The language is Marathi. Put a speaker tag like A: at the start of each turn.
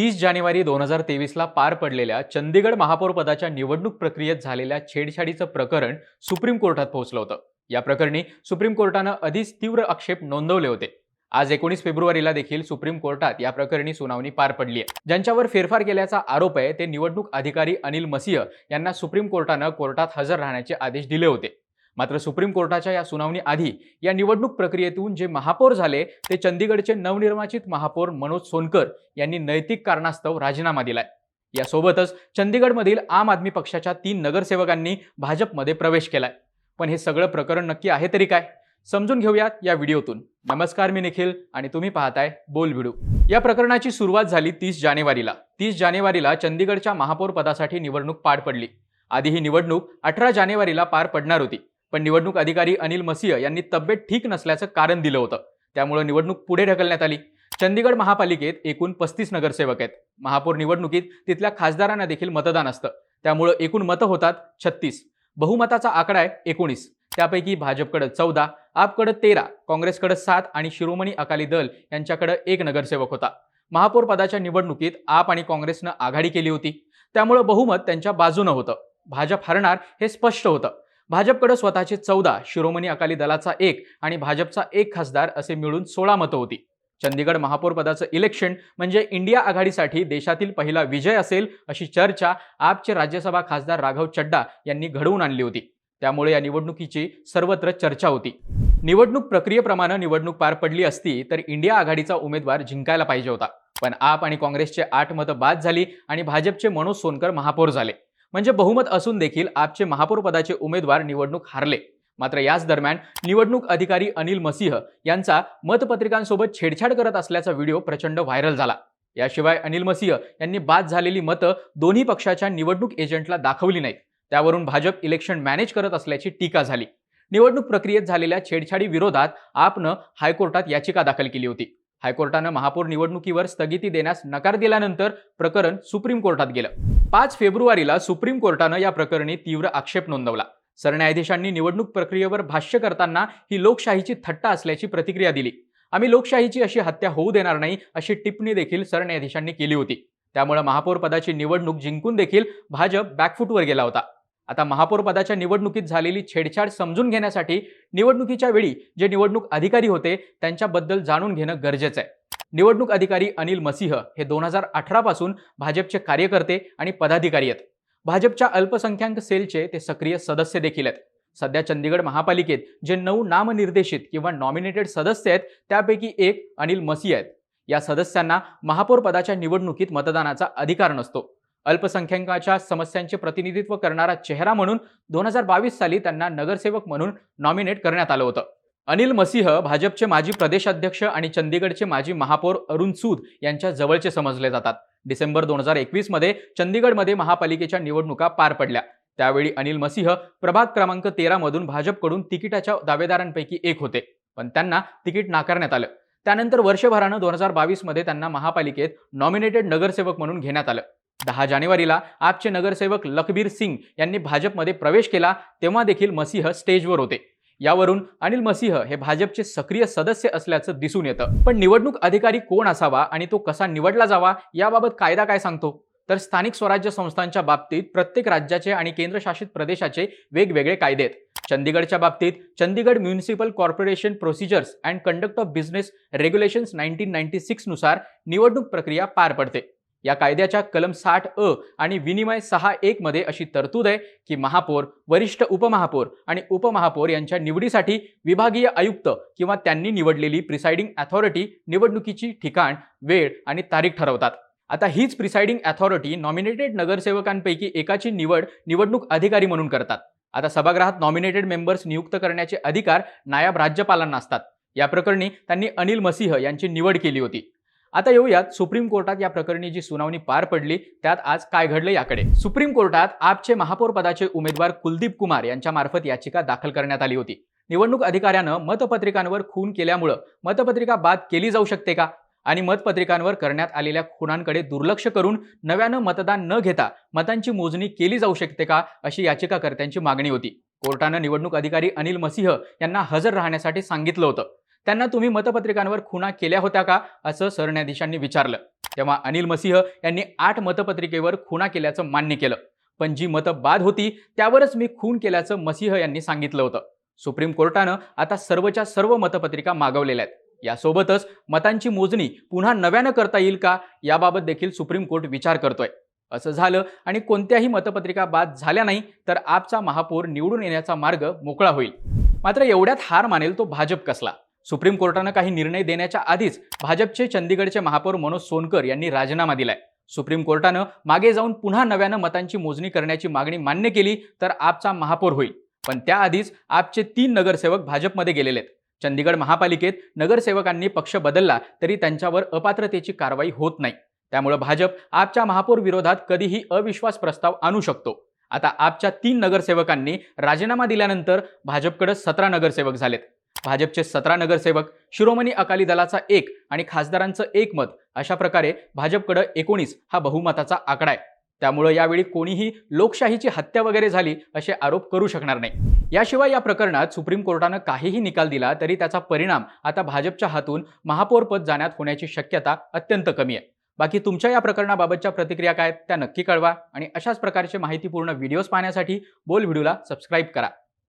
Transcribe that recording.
A: तीस जानेवारी दोन हजार तेवीसला पार पडलेल्या चंदीगड महापौर पदाच्या निवडणूक प्रक्रियेत झालेल्या छेडछाडीचं प्रकरण सुप्रीम कोर्टात पोहोचलं होतं. या प्रकरणी सुप्रीम कोर्टानं आधीच तीव्र आक्षेप नोंदवले होते. आज एकोणीस फेब्रुवारीला देखील सुप्रीम कोर्टात या प्रकरणी सुनावणी पार पडली आहे ज्यांच्यावर फेरफार केल्याचा आरोप आहे ते निवडणूक अधिकारी अनिल मसीह यांना सुप्रीम कोर्टानं कोर्टात हजर राहण्याचे आदेश दिले होते. मात्र सुप्रीम कोर्टाच्या या सुनावणी आधी या निवडणूक प्रक्रियेतून जे महापौर झाले ते चंदीगडचे नवनिर्वाचित महापौर मनोज सोनकर यांनी नैतिक कारणास्तव राजीनामा दिलाय. यासोबतच चंदीगडमधील आम आदमी पक्षाच्या तीन नगरसेवकांनी भाजपमध्ये प्रवेश केलाय. पण हे सगळं प्रकरण नक्की आहे तरी काय? समजून घेऊयात या व्हिडिओतून. नमस्कार मी निखिल आणि तुम्ही पाहताय बोल व्हिडिओ या प्रकरणाची सुरुवात झाली तीस जानेवारीला. तीस जानेवारीला चंदीगडच्या महापौर पदासाठी निवडणूक पार पडली. आधी ही निवडणूक अठरा जानेवारीला पार पडणार होती. पण निवडणूक अधिकारी अनिल मसीह यांनी तब्येत ठीक नसल्याचं कारण दिलं होतं. त्यामुळे निवडणूक पुढे ढकलण्यात आली. चंदीगड महापालिकेत एकूण पस्तीस नगरसेवक आहेत. महापौर निवडणुकीत तिथल्या खासदारांना देखील मतदान असतं. त्यामुळं एकूण मतं होतात छत्तीस. बहुमताचा आकडा आहे एकोणीस. त्यापैकी भाजपकडे चौदा आपकडे तेरा काँग्रेसकडे सात आणि शिरोमणी अकाली दल यांच्याकडे एक नगरसेवक होता. महापौर पदाच्या निवडणुकीत आप आणि काँग्रेसनं आघाडी केली होती. त्यामुळं बहुमत त्यांच्या बाजूनं होतं. भाजप हरणार हे स्पष्ट होतं. भाजपकडे स्वतःचे चौदा शिरोमणी अकाली दलाचा एक आणि भाजपचा एक खासदार असे मिळून सोळा मतं होती. चंदीगड महापौर पदाचं इलेक्शन म्हणजे इंडिया आघाडीसाठी देशातील पहिला विजय असेल अशी चर्चा आपचे राज्यसभा खासदार राघव चड्डा यांनी घडवून आणली होती. त्यामुळे या निवडणुकीची सर्वत्र चर्चा होती. निवडणूक प्रक्रियेप्रमाणे निवडणूक पार पडली असती तर इंडिया आघाडीचा उमेदवार जिंकायला पाहिजे होता. पण आप आणि काँग्रेसचे आठ मतं बाद झाली आणि भाजपचे मनोज सोनकर महापौर झाले. म्हणजे बहुमत असून देखील आपचे महापौरपदाचे उमेदवार निवडणूक हारले. मात्र याच दरम्यान निवडणूक अधिकारी अनिल मसीह यांचा मतपत्रिकांसोबत छेडछाड करत असल्याचा व्हिडिओ प्रचंड व्हायरल झाला. याशिवाय अनिल मसीह यांनी बाद झालेली मतं दोन्ही पक्षाच्या निवडणूक एजंटला दाखवली नाहीत. त्यावरून भाजप इलेक्शन मॅनेज करत असल्याची टीका झाली. निवडणूक प्रक्रियेत झालेल्या छेडछाडी विरोधात आपनं हायकोर्टात याचिका दाखल केली होती. हायकोर्टानं महापौर निवडणुकीवर स्थगिती देण्यास नकार दिल्यानंतर प्रकरण सुप्रीम कोर्टात गेलं. पाच फेब्रुवारीला सुप्रीम कोर्टानं या प्रकरणी तीव्र आक्षेप नोंदवला. सरन्यायाधीशांनी निवडणूक प्रक्रियेवर भाष्य करताना ही लोकशाहीची थट्टा असल्याची प्रतिक्रिया दिली. आम्ही लोकशाहीची अशी हत्या होऊ देणार नाही अशी टिप्पणी देखील सरन्यायाधीशांनी केली होती. त्यामुळे महापौर पदाची निवडणूक जिंकून देखील भाजप बॅकफूटवर गेला होता. आता महापौर पदाच्या निवडणुकीत झालेली छेडछाड समजून घेण्यासाठी निवडणुकीच्या वेळी जे निवडणूक अधिकारी होते त्यांच्याबद्दल जाणून घेणं गरजेचं आहे. निवडणूक अधिकारी अनिल मसीह हे दोन हजार अठरापासून भाजपचे कार्यकर्ते आणि पदाधिकारी आहेत. भाजपच्या अल्पसंख्याक सेलचे ते सक्रिय सदस्य देखील आहेत. सध्या चंदीगड महापालिकेत जे नऊ नामनिर्देशित किंवा नॉमिनेटेड सदस्य आहेत त्यापैकी एक अनिल मसीह आहेत. या सदस्यांना महापौर पदाच्या निवडणुकीत मतदानाचा अधिकार नसतो. अल्पसंख्याकाच्या समस्यांचे प्रतिनिधित्व करणारा चेहरा म्हणून दोन हजार बावीस साली त्यांना नगरसेवक म्हणून नॉमिनेट करण्यात आलं होतं. अनिल मसिंह भाजपचे माजी प्रदेशाध्यक्ष आणि चंदीगडचे माजी महापौर अरुण सूद यांच्या जवळचे समजले जातात. डिसेंबर दोन हजार एकवीसमध्ये चंदीगडमध्ये महापालिकेच्या निवडणुका पार पडल्या. त्यावेळी अनिल मसिंह प्रभाग क्रमांक तेरा मधून भाजपकडून तिकिटाच्या दावेदारांपैकी एक होते पण त्यांना तिकीट नाकारण्यात आलं. त्यानंतर वर्षभरानं दोन हजार बावीसमध्ये त्यांना महापालिकेत नॉमिनेटेड नगरसेवक म्हणून घेण्यात आलं. दहा जानेवारीला आपचे नगरसेवक लखबीर सिंग यांनी भाजपमध्ये प्रवेश केला तेव्हा देखील मसीह स्टेजवर होते. यावरून अनिल मसीह हे भाजपचे सक्रिय सदस्य असल्याचं दिसून येतं. पण निवडणूक अधिकारी कोण असावा आणि तो कसा निवडला जावा याबाबत कायदा काय सांगतो? तर स्थानिक स्वराज्य संस्थांच्या बाबतीत प्रत्येक राज्याचे आणि केंद्रशासित प्रदेशाचे वेगवेगळे कायदे आहेत. चंदीगडच्या बाबतीत Chandigarh municipal corporation procedures and conduct of business regulations nineteen ninety सिक्सनुसार निवडणूक प्रक्रिया पार पडते. या कायद्याच्या कलम साठ अ आणि विनिमय सहा एक मध्ये अशी तरतूद आहे की महापौर वरिष्ठ उपमहापौर आणि उपमहापौर यांच्या निवडीसाठी विभागीय आयुक्त किंवा त्यांनी निवडलेली प्रिसाइडिंग अथॉरिटी निवडणुकीची ठिकाण वेळ आणि तारीख ठरवतात. आता हीच प्रिसाइडिंग अथॉरिटी नॉमिनेटेड नगरसेवकांपैकी एकाची निवड निवडणूक अधिकारी म्हणून करतात. आता सभागृहात नॉमिनेटेड मेंबर्स नियुक्त करण्याचे अधिकार नायब राज्यपालांना असतात. या प्रकरणी त्यांनी अनिल मसिंह यांची निवड केली होती. आता येऊयात सुप्रीम कोर्टात या प्रकरणी जी सुनावणी पार पडली त्यात आज काय घडलं याकडे. सुप्रीम कोर्टात आपचे महापौर पदाचे उमेदवार कुलदीप कुमार यांच्या मार्फत याचिका दाखल करण्यात आली होती. निवडणूक अधिकाऱ्यानं मतपत्रिकांवर खून केल्यामुळं मतपत्रिका बाद केली जाऊ शकते का? आणि मतपत्रिकांवर करण्यात आलेल्या खुनांकडे दुर्लक्ष करून नव्यानं मतदान न घेता मतांची मोजणी केली जाऊ शकते का? अशी याचिकाकर्त्यांची मागणी होती. कोर्टानं निवडणूक अधिकारी अनिल मसिंह यांना हजर राहण्यासाठी सांगितलं होतं. त्यांना तुम्ही मतपत्रिकांवर खुणा केल्या होत्या का? असं सरन्यायाधीशांनी विचारलं. तेव्हा अनिल मसिंह यांनी आठ मतपत्रिकेवर खुणा केल्याचं मान्य केलं. पण जी मतं बाद होती त्यावरच मी खून केल्याचं मसिंह यांनी सांगितलं होतं. सुप्रीम कोर्टानं आता सर्वच्या सर्व मतपत्रिका मागवलेल्या आहेत. यासोबतच मतांची मोजणी पुन्हा नव्यानं करता येईल का? याबाबत देखील सुप्रीम कोर्ट विचार करतोय. असं झालं आणि कोणत्याही मतपत्रिका बाद झाल्या नाही तर आपचा महापौर निवडून येण्याचा मार्ग मोकळा होईल. मात्र एवढ्यात हार मानेल तो भाजप कसला? सुप्रीम कोर्टानं काही निर्णय देण्याच्या आधीच भाजपचे चंदीगडचे महापौर मनोज सोनकर यांनी राजीनामा दिलाय. सुप्रीम कोर्टानं मागे जाऊन पुन्हा नव्यानं मतांची मोजणी करण्याची मागणी मान्य केली तर आपचा महापौर होईल. पण त्याआधीच आपचे तीन नगरसेवक भाजपमध्ये गेलेले आहेत चंदीगड महापालिकेत नगरसेवकांनी पक्ष बदलला तरी त्यांच्यावर अपात्रतेची कारवाई होत नाही. त्यामुळे भाजप आपच्या महापौर विरोधात कधीही अविश्वास प्रस्ताव आणू शकतो. आता आपच्या तीन नगरसेवकांनी राजीनामा दिल्यानंतर भाजपकडे सतरा नगरसेवक झालेत. भाजपचे सतरा नगरसेवक शिरोमणी अकाली दलाचा एक आणि खासदारांचं एक मत अशा प्रकारे भाजपकडे एकोणीस हा बहुमताचा आकडा आहे. त्यामुळं यावेळी कोणीही लोकशाहीची हत्या वगैरे झाली असे आरोप करू शकणार नाही. याशिवाय या प्रकरणात सुप्रीम कोर्टानं काहीही निकाल दिला तरी त्याचा परिणाम आता भाजपच्या हातून महापौरपद जाण्यात होण्याची शक्यता अत्यंत कमी आहे. बाकी तुमच्या या प्रकरणाबाबतच्या प्रतिक्रिया काय त्या नक्की कळवा आणि अशाच प्रकारचे माहितीपूर्ण व्हिडिओज पाहण्यासाठी बोल व्हिडिओला सबस्क्राईब करा.